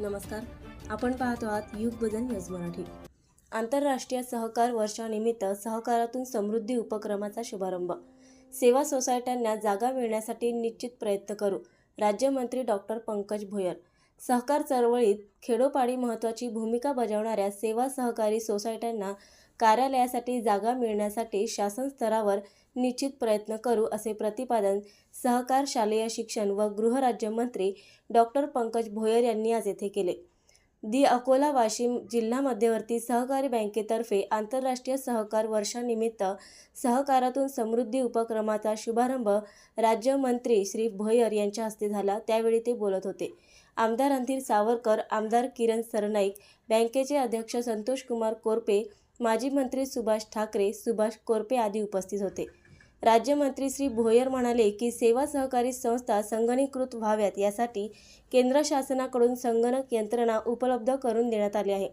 नमस्कार. आपण पाहतो आहात युग बदल न्यूज मराठी. आंतरराष्ट्रीय सहकार वर्षानिमित्त सहकारातून समृद्धी उपक्रमाचा शुभारंभ. सेवा सोसायट्यांना जागा मिळण्यासाठी निश्चित प्रयत्न करू राज्यमंत्री डॉक्टर पंकज भोयर. सहकार चळवळीत खेडोपाडी महत्त्वाची भूमिका बजावणाऱ्या सेवा सहकारी सोसायट्यांना कार्यालयासाठी जागा मिळण्यासाठी शासन स्तरावर निश्चित प्रयत्न करू असे प्रतिपादन सहकार शालेय शिक्षण व गृहराज्यमंत्री डॉक्टर पंकज भोयर यांनी आज येथे केले. दि अकोला वाशिम जिल्हा मध्यवर्ती सहकारी बँकेतर्फे आंतरराष्ट्रीय सहकार वर्षानिमित्त सहकारातून समृद्धी उपक्रमाचा शुभारंभ राज्यमंत्री श्री भोयर यांच्या हस्ते झाला. त्यावेळी ते बोलत होते. आमदार रणधीर सावरकर आमदार किरण सरनाईक बँकेचे अध्यक्ष संतोष कुमार कोरपे माजी मंत्री सुभाष ठाकरे सुभाष कोरपे आदी उपस्थित होते. राज्यमंत्री श्री भोयर म्हणाले की सेवा सहकारी संस्था संगणीकृत व्हाव्यात यासाठी केंद्र शासनाकडून संगणक यंत्रणा उपलब्ध करून देण्यात आली आहे.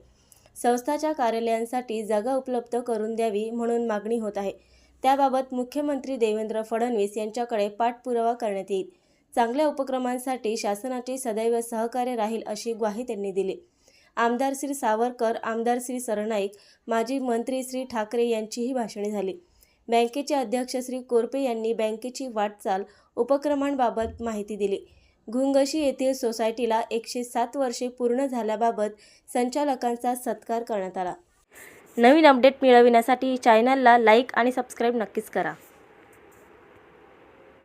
संस्थाच्या कार्यालयांसाठी जागा उपलब्ध करून द्यावी म्हणून मागणी होत आहे. त्याबाबत मुख्यमंत्री देवेंद्र फडणवीस यांच्याकडे पाठपुरावा करण्यात येईल. चांगल्या उपक्रमांसाठी शासनाचे सदैव सहकार्य राहील अशी ग्वाही त्यांनी दिली. आमदार श्री सावरकर आमदार श्री सरनाईक माजी मंत्री श्री ठाकरे यांचीही भाषणे झाली. बँकेचे अध्यक्ष श्री कोरपे यांनी बँकेची वाटचाल उपक्रमांबाबत माहिती दिली. घुंगशी येथील सोसायटीला एकशे सात वर्षे पूर्ण झाल्याबाबत संचालकांचा सत्कार करण्यात आला. नवीन अपडेट मिळविण्यासाठी चॅनलला लाईक आणि सबस्क्राईब नक्कीच करा.